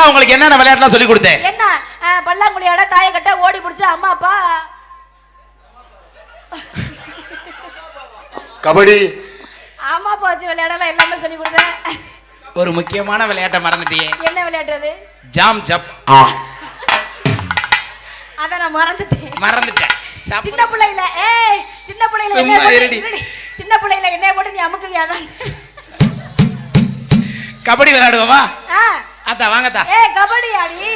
அக்கா உங்களுக்கு என்னென்ன விளையாட்டுலாம் சொல்லி கொடுத்தேன்? என்ன அஹ், பல்லாங்குழியோட தாயை கட்ட ஓடி பிடிச்ச அம்மா அப்பா. கபடி. அம்மா அப்பா வச்சு விளையாடலாம் எல்லாமே சொல்லி கொடுத்தேன். ஒரு முக்கியமான விளையாட்டை மறந்துட்டியே. என்ன விளையாட்டு அது? ஜாம் ஜப். அத நான் மறந்துட்டேன். மறந்துட்டேன். சின்ன பிள்ளைல ஏய் சின்ன பிள்ளைல சும்மா என்ன இருடி. சின்ன பிள்ளைல என்ன போட்டு நீ அமுக்குவியா தான் கபடி விளையாடுவோமா? ஆ. அத்தா வாங்கத்தா. ஏய் கபடி ஆடி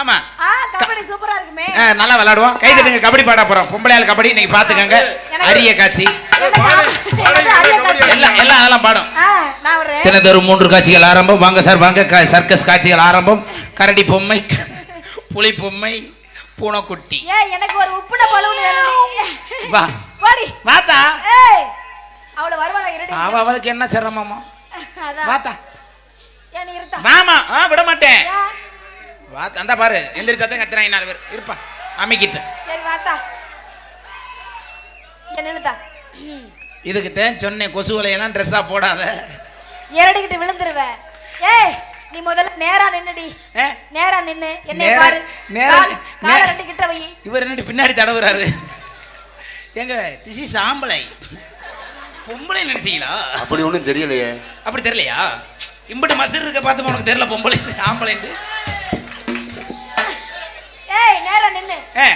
ஆமா. ஆ கபடி சூப்பரா இருக்குமே. ஆ, நல்லா விளையாடுவோம் கை தட்டுங்க கபடி பாட போறோம். பொம்பளையால் கபடி இன்னைக்கு பாத்துக்கங்க. அரிய காட்சி. எல்லாம் எல்லாம் அதெல்லாம் பாடும். தினந்தோறும் மூன்று காட்சிகள் ஆரம்பம். வாங்க சார் வாங்க. க- சர்க்கஸ் காட்சிகள் ஆரம்பம். கரடி பொம்மை புலி பொம்மை பூனைக்குட்டி. ஏய் எனக்கு ஒரு உப்புன பலூன் வேணும். வா. போடி. வாத்தா. ஏய் அவள வருவாளா இருடி. அவ அவளுக்கு என்ன சிரமமா? வாத்தா. நீ இருத்தா வாமா ஆ விட மாட்டேன் அந்த பாரு எந்திரிச்சாதான் கத்துறாங்க நாலு பேர். இருப்பா அமிக்கிட்ட. சரி வாத்தா. என்ன நிலுத்தா இதுக்கு தான் சொன்னேன் கொசு வலையெல்லாம் ட்ரெஸ்ஸா போடாத. ஏறடிக்கிட்டு விழுந்துருவ. ஏய் நீ முதல்ல நேரா நின்னுடி? நேரா நின்னு என்னை நேரா- பாரு. நேரா- கால்- காலை நே- ரெண்டு கிட்ட வை. இவர் என்னடி பின்னாடி தடவுறாரு? எங்க திசி சாம்பலை. பொம்பளை நினைச்சீங்களா? அப்படி ஒண்ணும் தெரியலையே. அப்படி தெரியலையா? இம்புட்டு மசர் இருக்க பார்த்து உனக்கு தெரியல பொம்பளை ஆம்பளைன்ட்டு ஏய் நேரா நின்னு ஏ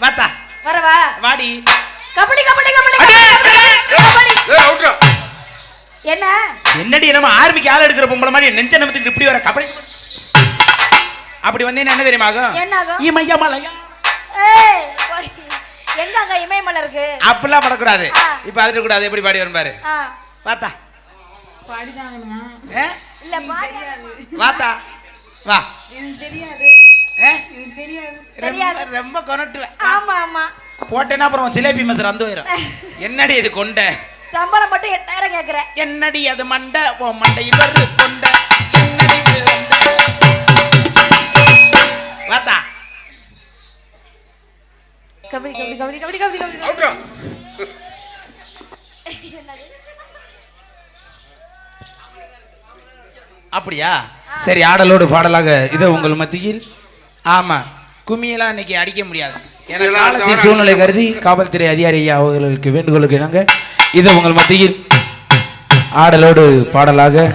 வாத்தா. வரவா வாடி. கபடி கபடி கபடி என்ன? என்னடி நம்ம ஆர்மிக்கு ஆள் எடுக்கிற பொம்பளை மாதிரி நெஞ்ச நமத்துக்கு இப்படி வர கபடி? அப்படி வந்தீங்கன்னா என்ன தெரியுமா ஆகும்? என்ன ஆகும்? இமையா மலையா ஏய். எங்க அங்க இமயமலை இருக்கு? அப்படிலாம் படக்கூடாது. இப்ப அதிர கூடாது எப்படி பாடி வரும் பாரு. ஆ. வாத்தா தெரியாது? தெரியாது. ரொம்ப கொனட்டுவேன் ஆமா ஆமா. போட்டேன்னா அப்புறம் சிலேபி மசர் வந்து போயிடும் என்னடி இது கொண்ட? சம்பளம் மட்டும் எட்டாயிரம் கேக்குறேன் என்னடி அது மண்டை? ஓ மண்டையில் ஒரு கொண்ட. என்னடி? வாத்தா. கபடி கபடி கபடி கபடி கபடி கபடி. அப்படியா? சரி ஆடலோடு பாடலாக. இது உங்கள் மத்தியில். ஆமா. கும்மியெல்லாம் இன்னைக்கு அடிக்க முடியாது. அடிச்சா சூழ்நிலை கருதி காவல்துறை அதிகாரி அவர்களுக்கு வேண்டுகோளுக்கு இணங்க. இது உங்கள் மத்தியில். ஆடலோடு பாடலாக.